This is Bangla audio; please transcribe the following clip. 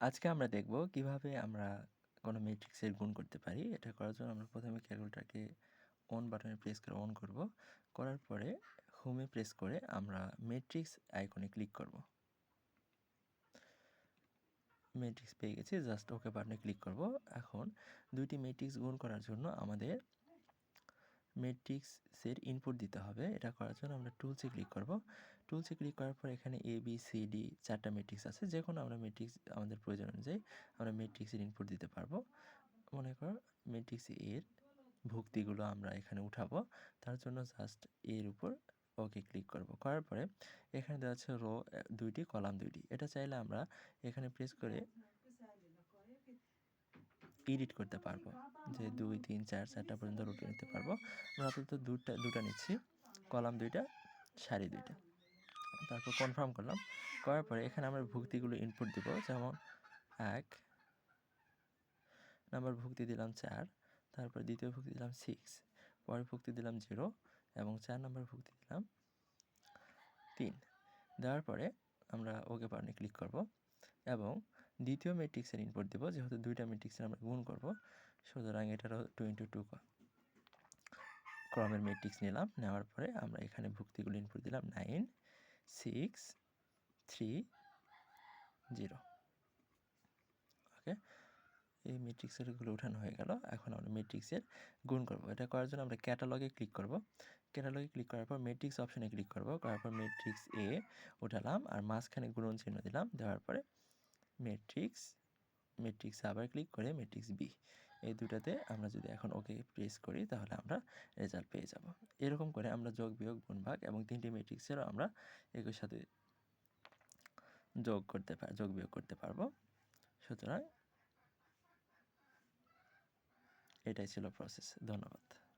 আজকে আমরা দেখব কীভাবে আমরা কোনো ম্যাট্রিক্সের গুণ করতে পারি। এটা করার জন্য আমরা প্রথমে ক্যালকুলেটারকে অন বাটনে প্রেস করে অন করব। করার পরে হোমে প্রেস করে আমরা ম্যাট্রিক্স আইকনে ক্লিক করব। ম্যাট্রিক্স পেয়ে গেছি জাস্ট ওকে বাটনে ক্লিক করব। এখন দুইটি ম্যাট্রিক্স গুণ করার জন্য আমাদের ম্যাট্রিক্সের ইনপুট দিতে হবে। এটা করার জন্য আমরা টুলসে ক্লিক করব। টুলসে ক্লিক করার পর এখানে এ বি সি ডি চারটা ম্যাট্রিক্স আছে। যে কোনো আমরা ম্যাট্রিক্স আমাদের প্রয়োজন অনুযায়ী আমরা ম্যাট্রিক্সের ইনপুট দিতে পারব। মনে করো ম্যাট্রিক্স এর ভুক্তিগুলো আমরা এখানে উঠাবো। তার জন্য জাস্ট এর উপর ওকে ক্লিক করব। করার পরে এখানে দেওয়া আছে রো দুইটি কলাম দুইটি। এটা চাইলে আমরা এখানে প্রেস করে এডিট করতে পারব। যে দুই, তিন, চার, চারটা পর্যন্ত রুটে নিতে পারব। আমরা আপাতত দুটা দুটা নিচ্ছি। কলাম দুইটা, সারি দুইটা। তারপর কনফার্ম করলাম। করার পরে এখানে আমরা ভুক্তিগুলো ইনপুট দিব। যেমন এক নাম্বার ভুক্তি দিলাম চার, তারপর দ্বিতীয় ভুক্তি দিলাম সিক্স পরের ভুক্তি দিলাম জিরো এবং চার নাম্বার ভুক্তি দিলাম তিন। দেওয়ার পরে আমরা ওকে বাটনে ক্লিক করব এবং দ্বিতীয় ম্যাট্রিক্সের ইনপুট দেবো, যেহেতু দুইটা ম্যাট্রিক্সের আমরা গুণ করব, সুতরাং এটারও টু ইন্টু টু ক্রমের ম্যাট্রিক্স নিলাম, নেওয়ার পরে আমরা এখানে ভুক্তিগুলো ইনপুট দিলাম nine six three zero okay এই ম্যাট্রিক্সেরগুলো উঠানো হয়ে গেল, এখন আমরা ম্যাট্রিক্সের গুণ করব। এটা করার জন্য আমরা ক্যাটালগে ক্লিক করব। ক্যাটালগে ক্লিক করার পর ম্যাট্রিক্স অপশনে ক্লিক করব। করার পর ম্যাট্রিক্স এ উঠালাম, আর মাঝখানে গুণন চিহ্ন দিলাম, দেওয়ার পরে ম্যাট্রিক্স ম্যাট্রিক্সে আবার ক্লিক করে ম্যাট্রিক্স বি এই দুটাতে আমরা যদি এখন ওকে প্রেস করি, তাহলে আমরা রেজাল্ট পেয়ে যাব। এরকম করে আমরা যোগ, বিয়োগ গুণ ভাগ এবং তিনটি ম্যাট্রিক্সেরও আমরা একই সাথে যোগ করতে পার যোগ, বিয়োগ করতে পারব। সুতরাং এটাই ছিল প্রসেস ধন্যবাদ।